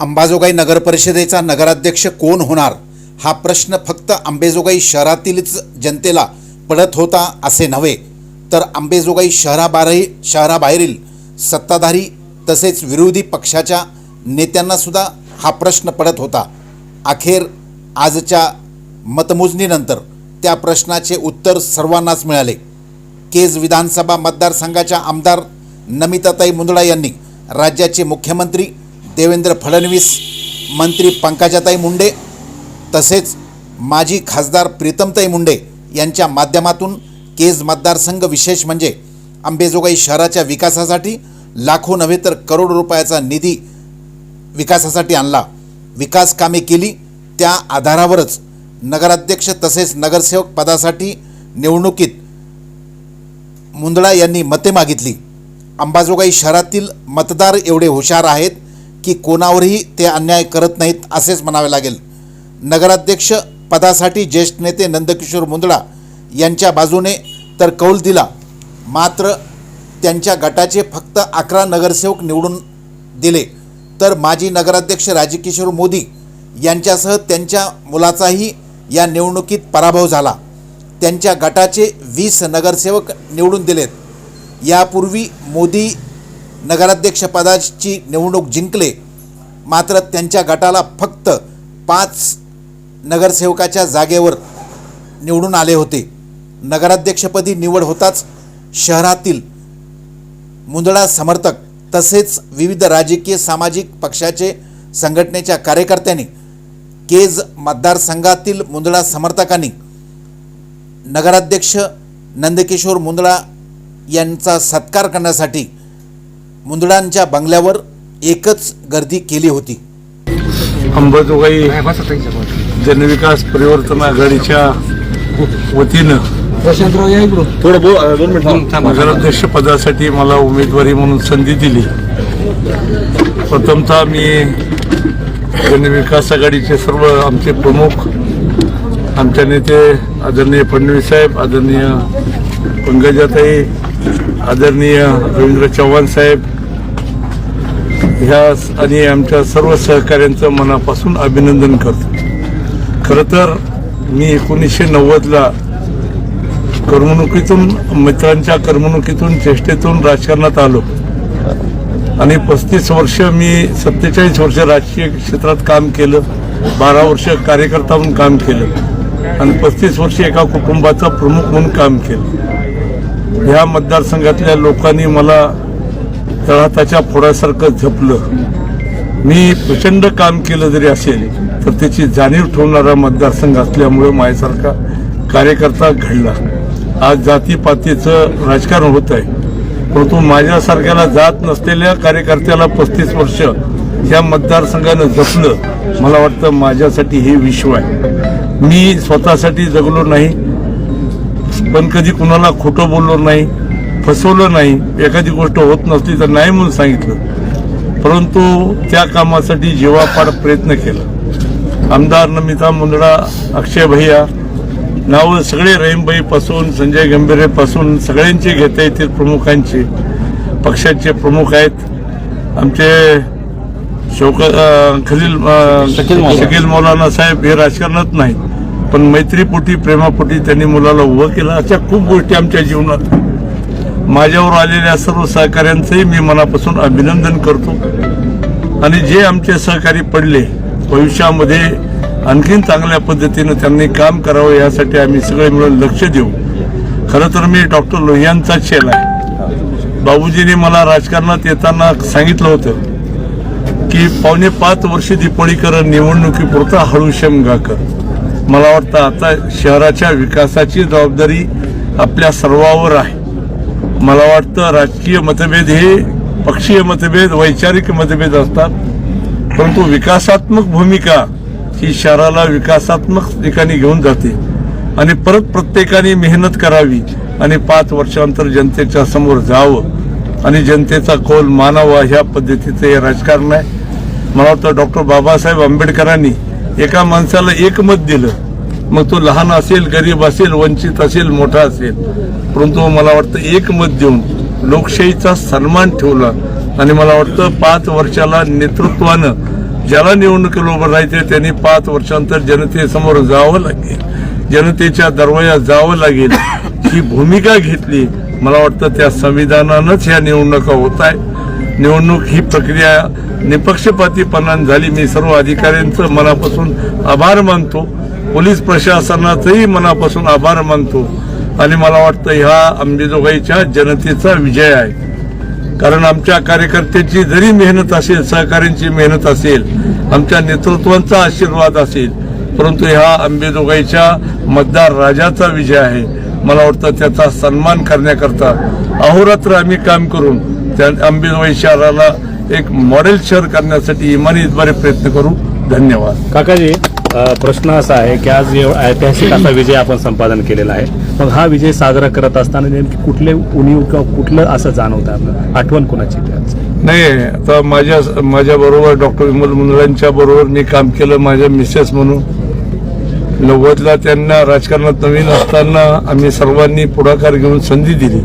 अंबाजोगाई नगर परिषदेचा नगराध्यक्ष कोण होणार? हा प्रश्न फक्त अंबेजोगाई शहरातीलच जनतेला पडत होता असे नव्हे तर अंबेजोगाई शहराबारही शहराबाहेरील सत्ताधारी तसेच विरोधी पक्षाच्या नेत्यांनासुद्धा हा प्रश्न पडत होता. अखेर आजच्या मतमोजणीनंतर त्या प्रश्नाचे उत्तर सर्वांनाच मिळाले. केज विधानसभा मतदारसंघाच्या आमदार नमिताताई मुंदडा यांनी राज्याचे मुख्यमंत्री देवेंद्र फडणवीस मंत्री पंकजाताई मुंडे तसेच माजी खासदार प्रीतमताई मुंडे यांच्या माध्यमातून केज मतदारसंघ विशेष म्हणजे अंबेजोगाई शहराच्या विकासासाठी लाखो नव्हे तर करोड रुपयाचा निधी विकासासाठी आणला. विकास कामे केली. त्या आधारावरच नगराध्यक्ष तसेच नगरसेवक पदासाठी निवडणुकीत मुंदळा यांनी मते मागितली. अंबाजोगाई शहरातील मतदार एवढे हुशार आहेत. की कोणावरही ते अन्याय करत नाहीत असेच म्हणावे लागेल. नगराध्यक्ष पदासाठी ज्येष्ठ नेते नंदकिशोर मुंदडा यांच्या बाजूने तर कौल दिला. मात्र त्यांच्या गटाचे फक्त अकरा नगरसेवक निवडून दिले. तर माजी नगराध्यक्ष राजकिशोर मोदी यांच्यासह त्यांच्या मुलाचाही या निवडणुकीत पराभव झाला. त्यांच्या गटाचे वीस नगरसेवक निवडून दिलेत. यापूर्वी मोदी नगराध्यक्षपदाची निवडणूक जिंकले मात्र त्यांच्या गटाला फक्त पाच नगरसेवकाच्या जागेवर निवडून आले होते. नगराध्यक्षपदी निवड होताच शहरातील मुंदडा समर्थक तसेच विविध राजकीय सामाजिक पक्षाचे संघटनेच्या कार्यकर्त्यांनी केज मतदारसंघातील मुंदडा समर्थकांनी नगराध्यक्ष नंदकिशोर मुंदडा यांचा सत्कार करण्यासाठी मुंदडांच्या बंगल्यावर एकच गर्दी केली होती. अंबाजोगाई जनविकास परिवर्तन आघाडीच्या वतीनं थोडं नगराध्यक्ष पदासाठी मला उमेदवारी म्हणून संधी दिली. प्रथमतः मी जनविकास आघाडीचे सर्व आमचे प्रमुख आमच्या नेते आदरणीय फडणवीस साहेब आदरणीय पंकजाताई आदरणीय रवींद्र चव्हाण साहेब ह्या आणि आमच्या सर्व सहकाऱ्यांचं मनापासून अभिनंदन करतो. खरं तर मी एकोणीसशे नव्वदला करमणुकीतून मित्रांच्या करमणुकीतून चेष्टेतून राजकारणात आलो. आणि पस्तीस वर्ष मी सत्तेचाळीस वर्ष राजकीय क्षेत्रात काम केलं बारा वर्ष कार्यकर्ता म्हणून काम केलं आणि पस्तीस वर्ष एका कुटुंबाचा प्रमुख म्हणून काम केलं. ह्या मतदारसंघातल्या लोकांनी मला तळहाताच्या फोडासारखं झपलं. मी प्रचंड काम केलं जरी असेल तर त्याची जाणीव ठेवणारा मतदारसंघ असल्यामुळं माझ्यासारखा कार्यकर्ता घडला. आज जातीपातीचं राजकारण होत आहे. परंतु माझ्यासारख्याला जात नसलेल्या कार्यकर्त्याला पस्तीस वर्ष या मतदारसंघानं जपलं मला वाटतं माझ्यासाठी हे विश्व आहे. मी स्वतःसाठी जगलो नाही पण कधी कुणाला खोटं बोललो नाही फसवलं नाही एखादी गोष्ट होत नसली तर नाही म्हणून सांगितलं. परंतु त्या कामासाठी जीवापाड प्रयत्न केला. आमदार नमिता मुंदडा अक्षय भैया नावं सगळे रहीमबाई पासून संजय गंभीरे पासून सगळ्यांचे घेता येतील प्रमुखांचे पक्षाचे प्रमुख आहेत. आमचे शौक खलील शकील मौलाना. साहेब हे राजकारणात नाहीत. पण मैत्रीपोटी प्रेमापोटी त्यांनी मुलाला उभं केलं. अशा खूप गोष्टी आमच्या जीवनात. माझ्यावर आलेल्या सर्व सहकाऱ्यांचंही मी मनापासून अभिनंदन करतो. आणि जे आमचे सहकारी पडले भविष्यामध्ये आणखीन चांगल्या पद्धतीनं त्यांनी काम करावं यासाठी आम्ही सगळे मिळून लक्ष देऊ. खरं तर मी डॉक्टर लोहियांचा चेला आहे. बाबूजींनी मला राजकारणात येताना सांगितलं होतं की पावणे पाच वर्ष दीपोळीकर निवडणुकीपुरता हळूशम गाकर. मला वाटतं आता शहराच्या विकासाची जबाबदारी आपल्या सर्वावर आहे. मला वाटतं राजकीय मतभेद हे पक्षीय मतभेद वैचारिक मतभेद असतात. परंतु विकासात्मक भूमिका ही शहराला विकासात्मक ठिकाणी घेऊन जाते. आणि परत प्रत्येकाने मेहनत करावी आणि पाच वर्षानंतर जनतेच्या समोर जावं आणि जनतेचा कौल मानावा ह्या पद्धतीचं हे राजकारण आहे. मला वाटतं डॉक्टर बाबासाहेब आंबेडकरांनी एका माणसाला एक मत दिलं. मग तो लहान असेल गरीब असेल वंचित असेल मोठा असेल. परंतु मला वाटतं एक मत देऊन लोकशाहीचा सन्मान ठेवला आणि मला वाटतं पाच वर्षाला नेतृत्वानं ज्याला निवडणुकीला उभं राहायचं त्यांनी पाच वर्षांतर जनतेसमोर जावं लागेल. जनतेच्या दरवाजात जावं लागेल. ही भूमिका घेतली. मला वाटतं त्या संविधानानंच ह्या निवडणुका होत आहे निवडणूक ही प्रक्रिया निपक्षपातीपणान झाली. मी सर्व अधिकाऱ्यांचं मनापासून आभार मानतो. पोलीस प्रशासनाचंही मनापासून आभार मानतो. आणि मला वाटतं ह्या अंबेजोगाईच्या जनतेचा विजय आहे. कारण आमच्या कार्यकर्त्यांची जरी मेहनत असेल सहकाऱ्यांची मेहनत असेल आमच्या नेतृत्वांचा आशीर्वाद असेल परंतु ह्या अंबेजोगाईच्या मतदार राजाचा विजय आहे. मला वाटतं त्याचा सन्मान करण्याकरता अहोरात्र आम्ही काम करून त्या अंबेजोगाई शहराला एक मॉडेल शहर करण्यासाठी इमानीद्वारे प्रयत्न करू. धन्यवाद. काकाजी प्रश्न असा आहे की आज ऐतिहासिक असा विजय आपण संपादन केलेला आहे. मग हा विजय साजरा करत असताना नेमकी कुठले उणीव किंवा कुठलं असं जाणवतं आपलं? आठवण कोणाची ते नाही आता माझ्या माझ्या बरोबर डॉक्टर विमल मुंदळांच्या बरोबर मी काम केलं माझ्या मिसेस म्हणून. नव्वदला त्यांना राजकारणात नवीन असताना आम्ही सर्वांनी पुढाकार घेऊन संधी दिली.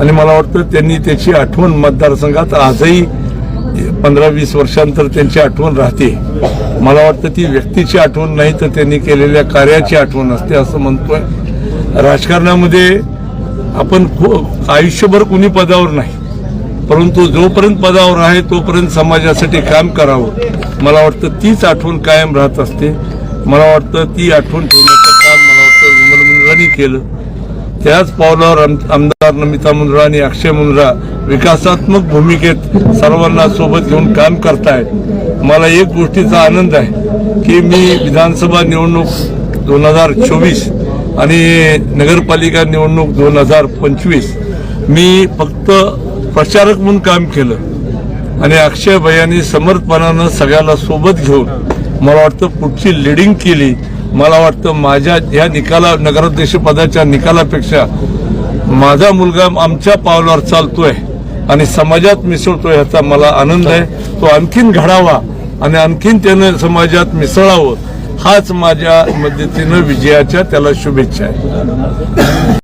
आणि मला वाटतं त्यांनी त्याची आठवण मतदारसंघात आजही पंधरा वीस वर्षांतर त्यांची आठवण राहते. मला वाटतं ती व्यक्तीची आठवण नाही तर त्यांनी केलेल्या कार्याची आठवण असते असं म्हणतोय. राजकारणामध्ये आपण खू- आयुष्यभर कुणी पदावर नाही. परंतु जोपर्यंत पदावर आहे तोपर्यंत समाजासाठी काम करावं. मला वाटतं तीच आठवण कायम राहत असते. मला वाटतं ती आठवण ठेवण्याचं काम मला वाटतं विमल केलं. त्याच पावलावर आम- आमदार नमिता मुंद्रा आणि अक्षय मुंद्रा विकासात्मक भूमिकेत सर्वांना सोबत घेऊन काम करतायत. मला एक गोष्टीचा आनंद आहे की मी विधानसभा निवडणूक दोन हजार चोवीस आणि नगरपालिका निवडणूक दोन हजार पंचवीस मी फक्त प्रचारक म्हणून काम केलं आणि अक्षय भैयांनी समर्थपणानं सगळ्याला सोबत घेऊन मला वाटतं पुढची लिडिंग केली. मला वाटतं माझ्या ह्या निकाला नगराध्यक्ष पदाच्या निकालापेक्षा माझा मुलगा आमच्या पावलावर चालतोय आणि समाजात मिसळतोय ह्याचा मला आनंद आहे. तो आणखीन घडावा आणि आणखीन त्यानं समाजात मिसळावं हाच माझ्या मदतीनं विजयाच्या त्याला शुभेच्छा आहे.